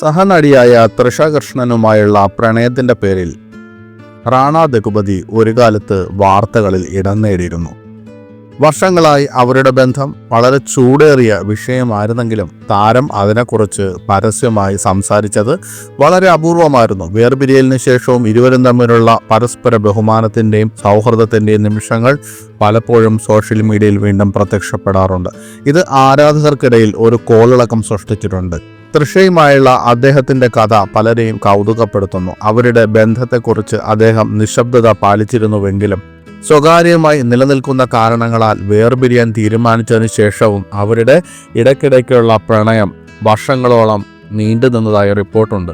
സഹനടിയായ തൃഷകൃഷ്ണനുമായുള്ള പ്രണയത്തിന്റെ പേരിൽ റാണ ദഗുപതി ഒരു കാലത്ത് വാർത്തകളിൽ ഇടം നേടിയിരുന്നു. വർഷങ്ങളായി അവരുടെ ബന്ധം വളരെ ചൂടേറിയ വിഷയമായിരുന്നെങ്കിലും താരം അതിനെക്കുറിച്ച് പരസ്യമായി സംസാരിച്ചത് വളരെ അപൂർവമായിരുന്നു. വേർപിരിയലിന് ശേഷവും ഇരുവരും തമ്മിലുള്ള പരസ്പര ബഹുമാനത്തിന്റെയും സൗഹൃദത്തിന്റെയും നിമിഷങ്ങൾ പലപ്പോഴും സോഷ്യൽ മീഡിയയിൽ വീണ്ടും പ്രത്യക്ഷപ്പെടാറുണ്ട്. ഇത് ആരാധകർക്കിടയിൽ ഒരു കോളിളക്കം സൃഷ്ടിച്ചിട്ടുണ്ട്. തൃഷയുമായുള്ള അദ്ദേഹത്തിന്റെ കഥ പലരെയും കൗതുകപ്പെടുത്തുന്നു. അവരുടെ ബന്ധത്തെക്കുറിച്ച് അദ്ദേഹം നിശബ്ദത പാലിച്ചിരുന്നുവെങ്കിലും സ്വകാര്യമായി നിലനിൽക്കുന്ന കാരണങ്ങളാൽ വേർപിരിയാൻ തീരുമാനിച്ചതിന് ശേഷവും അവരുടെ ഇടയ്ക്കിടയ്ക്കുള്ള പ്രണയം വർഷങ്ങളോളം നീണ്ടു നിന്നതായി റിപ്പോർട്ടുണ്ട്.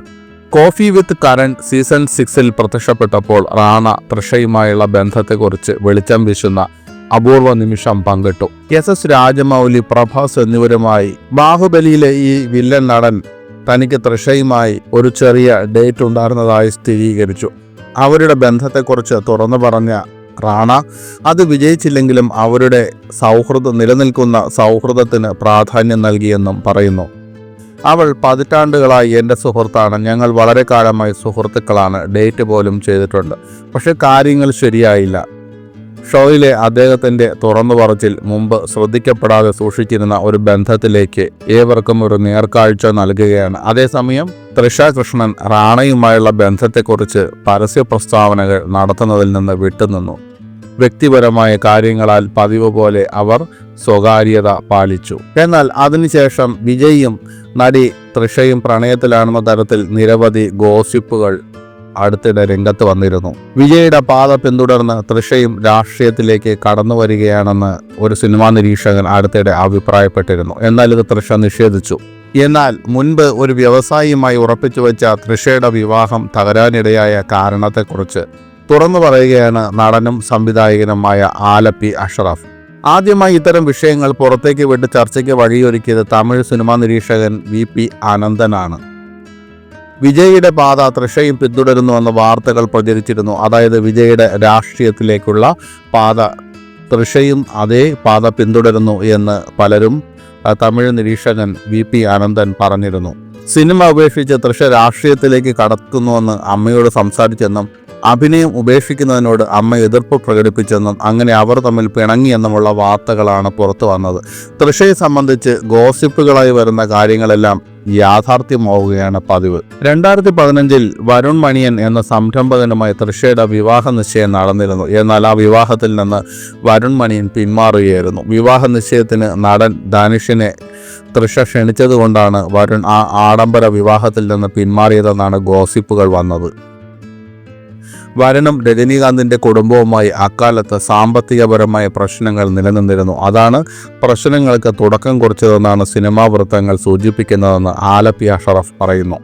കോഫി വിത്ത് കരൺ സീസൺ സിക്സിൽ പ്രത്യക്ഷപ്പെട്ടപ്പോൾ റാണ തൃഷയുമായുള്ള ബന്ധത്തെക്കുറിച്ച് വെളിച്ചം വീശുന്ന അപൂർവ നിമിഷം പങ്കിട്ടു. എസ് എസ് രാജമൗലി പ്രഭാസ് എന്നിവരുമായി ബാഹുബലിയിലെ ഈ വില്ലൻ നടൻ തനിക്ക് തൃഷയുമായി ഒരു ചെറിയ ഡേറ്റ് ഉണ്ടായിരുന്നതായി സ്ഥിരീകരിച്ചു. അവരുടെ ബന്ധത്തെക്കുറിച്ച് തുറന്നു പറഞ്ഞ റാണ അത് വിജയിച്ചില്ലെങ്കിലും അവരുടെ സൗഹൃദം നിലനിൽക്കുന്ന സൗഹൃദത്തിന് പ്രാധാന്യം നൽകിയെന്നും പറയുന്നു. അവൾ പതിറ്റാണ്ടുകളായി എന്റെ സുഹൃത്താണ്. ഞങ്ങൾ വളരെ കാലമായി സുഹൃത്തുക്കളാണ്. ഡേറ്റ് പോലും ചെയ്തിട്ടുണ്ട്. പക്ഷെ കാര്യങ്ങൾ ശരിയായില്ല. ഷോയിലെ അദ്ദേഹത്തിന്റെ തുറന്നു പറച്ചിൽ മുമ്പ് ശ്രദ്ധിക്കപ്പെടാതെ സൂക്ഷിച്ചിരുന്ന ഒരു ബന്ധത്തിലേക്ക് ഏവർക്കും ഒരു നേർക്കാഴ്ച നൽകുകയാണ്. അതേസമയം തൃഷ കൃഷ്ണൻ റാണയുമായുള്ള ബന്ധത്തെക്കുറിച്ച് പരസ്യ പ്രസ്താവനകൾ നടത്തുന്നതിൽ നിന്ന് വിട്ടുനിന്നു. വ്യക്തിപരമായ കാര്യങ്ങളാൽ പതിവ് പോലെ അവർ സ്വകാര്യത പാലിച്ചു. എന്നാൽ അതിനുശേഷം വിജയും നടി തൃഷയും പ്രണയത്തിലാണെന്ന തരത്തിൽ നിരവധി ഗോസിപ്പുകൾ അടുത്തിടെ രംഗത്ത് വന്നിരുന്നു. വിജയുടെ പാത പിന്തുടർന്ന് തൃഷയും രാഷ്ട്രീയത്തിലേക്ക് കടന്നു വരികയാണെന്ന് ഒരു സിനിമാ നിരീക്ഷകൻ അടുത്തിടെ അഭിപ്രായപ്പെട്ടിരുന്നു. എന്നാൽ ഇത് തൃഷ നിഷേധിച്ചു. എന്നാൽ മുൻപ് ഒരു വ്യവസായിയുമായി ഉറപ്പിച്ചു വെച്ച തൃഷയുടെ വിവാഹം തകരാനിടയായ കാരണത്തെക്കുറിച്ച് തുറന്നു പറയുകയാണ് നടനും സംവിധായകനുമായ ആലപ്പി അഷറഫ്. ആദ്യമായി ഇത്തരം വിഷയങ്ങൾ പുറത്തേക്ക് വിട്ട് ചർച്ചയ്ക്ക് വഴിയൊരുക്കിയത് തമിഴ് സിനിമാ നിരീക്ഷകൻ വി പി അനന്തനാണ്. വിജയുടെ പാത തൃഷയും പിന്തുടരുന്നു എന്ന വാർത്തകൾ പ്രചരിച്ചിരുന്നു. അതായത് വിജയുടെ രാഷ്ട്രീയത്തിലേക്കുള്ള പാത തൃഷയും അതേ പാത പിന്തുടരുന്നു എന്ന് പലരും തമിഴ് നിരീക്ഷകൻ വി പി ആനന്ദൻ പറഞ്ഞിരുന്നു. സിനിമ ഉപേക്ഷിച്ച് തൃഷ രാഷ്ട്രീയത്തിലേക്ക് കടക്കുന്നുവെന്ന് അമ്മയോട് സംസാരിച്ചെന്നും അഭിനയം ഉപേക്ഷിക്കുന്നതിനോട് അമ്മ എതിർപ്പ് പ്രകടിപ്പിച്ചെന്നും അങ്ങനെ അവർ തമ്മിൽ പിണങ്ങിയെന്നുമുള്ള വാർത്തകളാണ് പുറത്തു വന്നത്. തൃഷയെ സംബന്ധിച്ച് ഗോസിപ്പുകളായി വരുന്ന കാര്യങ്ങളെല്ലാം യാഥാർത്ഥ്യമാവുകയാണ് പതിവ്. രണ്ടായിരത്തി പതിനഞ്ചിൽ വരുൺ മണിയൻ എന്ന സംരംഭകനുമായി തൃഷയുടെ വിവാഹ നിശ്ചയം നടന്നിരുന്നു. എന്നാൽ ആ വിവാഹത്തിൽ നിന്ന് വരുൺ മണിയൻ പിന്മാറുകയായിരുന്നു. വിവാഹ നിശ്ചയത്തിന് നടൻ ധനുഷിനെ തൃഷ ക്ഷണിച്ചതുകൊണ്ടാണ് വരുൺ ആ ആഡംബര വിവാഹത്തിൽ നിന്ന് പിന്മാറിയതെന്നാണ് ഗോസിപ്പുകൾ വന്നത്. വരനും രജനീകാന്തിന്റെ കുടുംബവുമായി അക്കാലത്ത് സാമ്പത്തികപരമായ പ്രശ്നങ്ങൾ നിലനിന്നിരുന്നു. അതാണ് പ്രശ്നങ്ങൾക്ക് തുടക്കം കുറിച്ചതെന്നാണ് സിനിമാ വൃത്തങ്ങൾ സൂചിപ്പിക്കുന്നതെന്ന് ആലപ്പി അഷറഫ് പറയുന്നു.